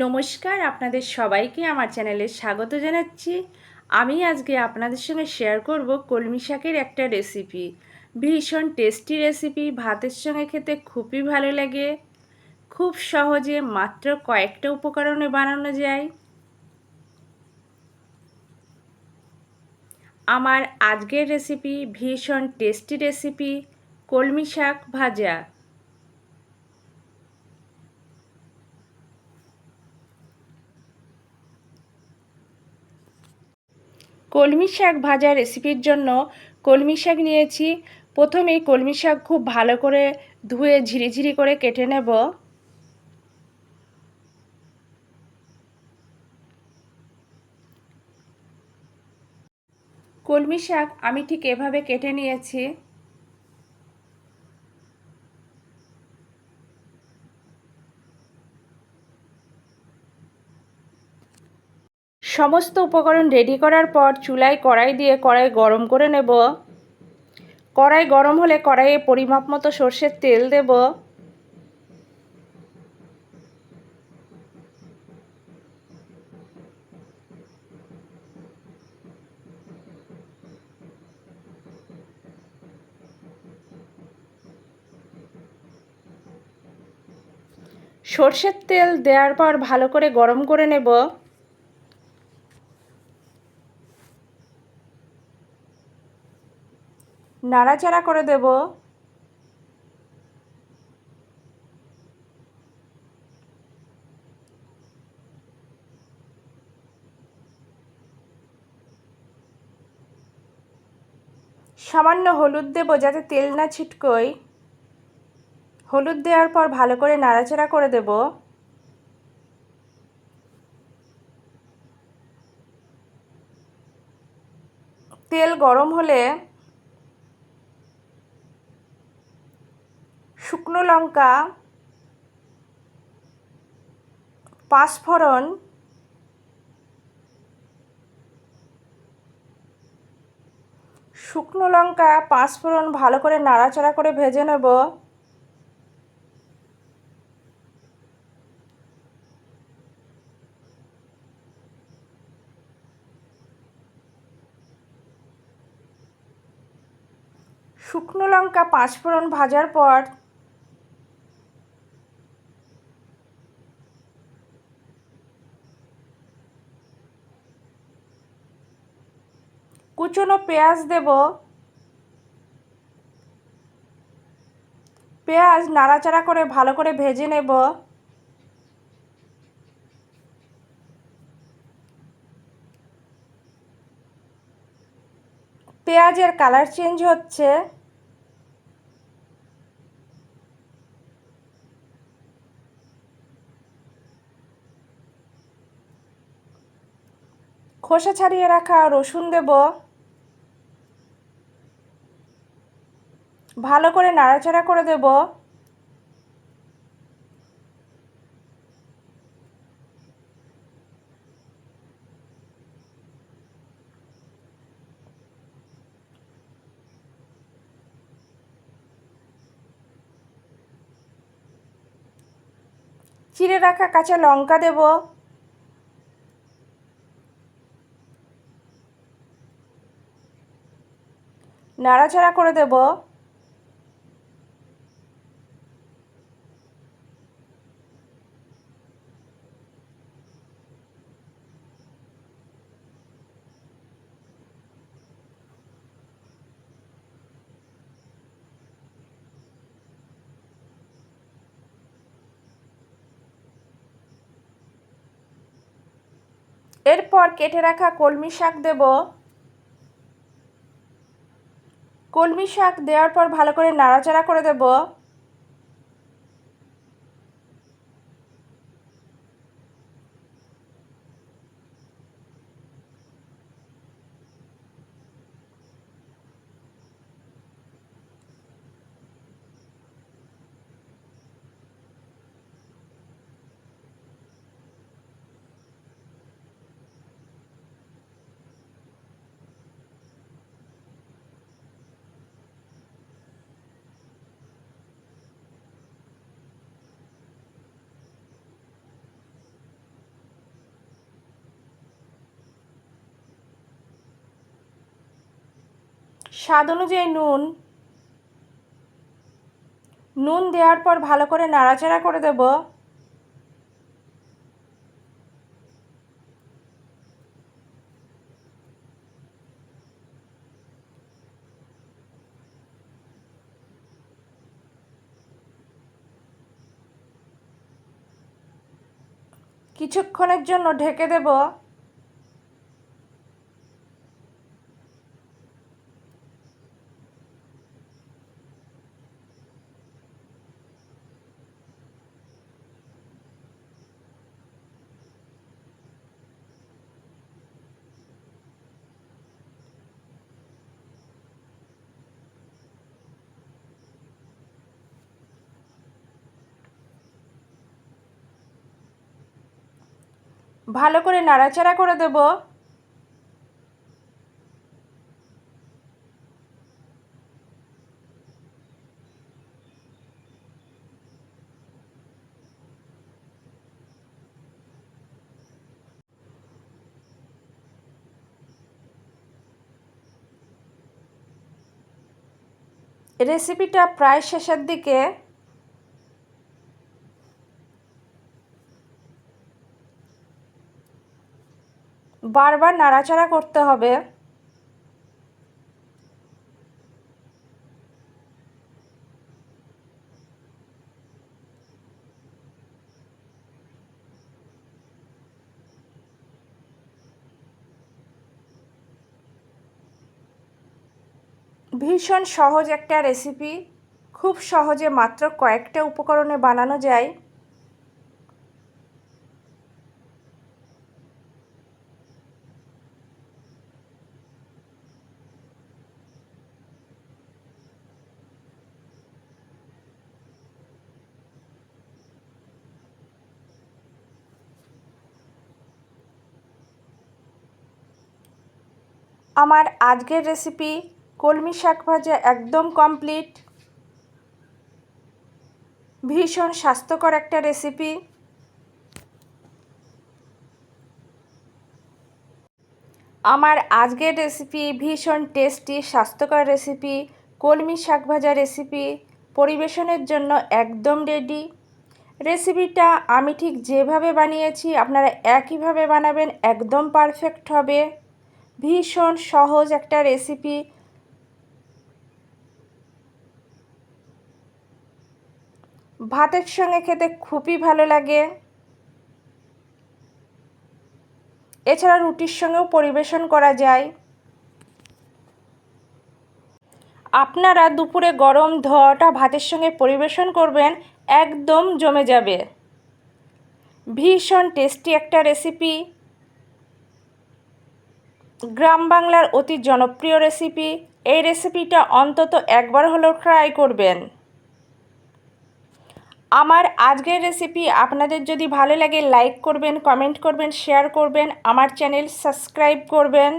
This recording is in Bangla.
নমস্কার, আপনাদের সবাইকে আমার চ্যানেলে স্বাগত জানাচ্ছি। আমি আজকে আপনাদের সঙ্গে শেয়ার করব কলমি শাকের একটা রেসিপি ভীষণ টেস্টি রেসিপি ভাতের সঙ্গে খেতে খুবই ভালো লাগে। খুব সহজে মাত্র কয়েকটা উপকরণে বানানো যায়। আমার আজকের রেসিপি ভীষণ টেস্টি রেসিপি কলমি শাক ভাজা। কলমি শাক ভাজা রেসিপির জন্য কলমি শাক নিয়েছি। প্রথমেই কলমি শাক খুব ভালো করে ধুয়ে ঝিরিঝিরি করে কেটে নেব। কলমি শাক আমি ঠিক এভাবে কেটে নিয়েছি। সমস্ত উপকরণ রেডি করার পর চুলায় কড়াই দিয়ে কড়াই গরম করে নেব। কড়াই গরম হলে কড়াইয়ে পরিমাপ মতো সর্ষের তেল দেব। সর্ষের তেল দেওয়ার পর ভালো করে গরম করে নেব। নাড়াচাড়া করে দেব। সামান্য হলুদ দেব যাতে তেল না ছিটকোয়। হলুদ দেওয়ার পর ভালো করে নাড়াচাড়া করে দেব। তেল গরম হলে শুকনো লঙ্কা, পাঁচফোড়ন, শুকনো লঙ্কা, পাঁচফোড়ন ভালো করে নাড়াচাড়া করে ভেজে নেব। শুকনো লঙ্কা, পাঁচফোড়ন ভাজার পর কুচনো পেঁয়াজ দেব। পেঁয়াজ নাড়াচাড়া করে ভালো করে ভেজে নেব। পেঁয়াজের কালার চেঞ্জ হচ্ছে। খোসা ছাড়িয়ে রাখা রসুন দেব। ভালো করে নাড়াচাড়া করে দেব। চিড়ে রাখা কাঁচা লঙ্কা দেব। নাড়াচাড়া করে দেব। এরপর কেটে রাখা কলমি শাক দেব। কলমি শাক দেওয়ার পর ভালো করে নাড়াচাড়া করে দেব। স্বাদ অনুযায়ী নুন। নুন দেওয়ার পর ভালো করে নাড়াচাড়া করে দেব। কিছুক্ষণের জন্য ঢেকে দেব। ভালো করে নাড়াচাড়া করে দেব। রেসিপিটা প্রায় শেষের দিকে বারবার নাড়াচাড়া করতে হবে। ভীষণ সহজ একটা রেসিপি খুব সহজে মাত্র কয়েকটা উপকরণে বানানো যায়। আমার আজকের রেসিপি কলমি শাক ভাজা একদম কমপ্লিট ভীষণ স্বাস্থ্যকর একটা রেসিপি আমার আজকের রেসিপি ভীষণ টেস্টি স্বাস্থ্যকর রেসিপি কলমি শাক ভাজা রেসিপি পরিবেশনের জন্য একদম রেডি রেসিপিটা আমি ঠিক যেভাবে বানিয়েছি, আপনারা একইভাবে বানাবেন, একদম পারফেক্ট হবে। ভীষণ সহজ একটা রেসিপি ভাতের সঙ্গে খেতে খুবই ভালো লাগে। এছাড়া রুটির সঙ্গেও পরিবেশন করা যায়। আপনারা দুপুরে গরম ধোয়াটা ভাতের সঙ্গে পরিবেশন করবেন, একদম জমে যাবে। ভীষণ টেস্টি একটা রেসিপি গ্রাম বাংলার অতি জনপ্রিয় রেসিপি এই রেসিপিটা অন্তত একবার হলেও ট্রাই করবেন। আমার আজকের রেসিপি আপনাদের যদি ভালো লাগে লাইক করবেন কমেন্ট করবেন শেয়ার করবেন, আমার চ্যানেল সাবস্ক্রাইব করবেন।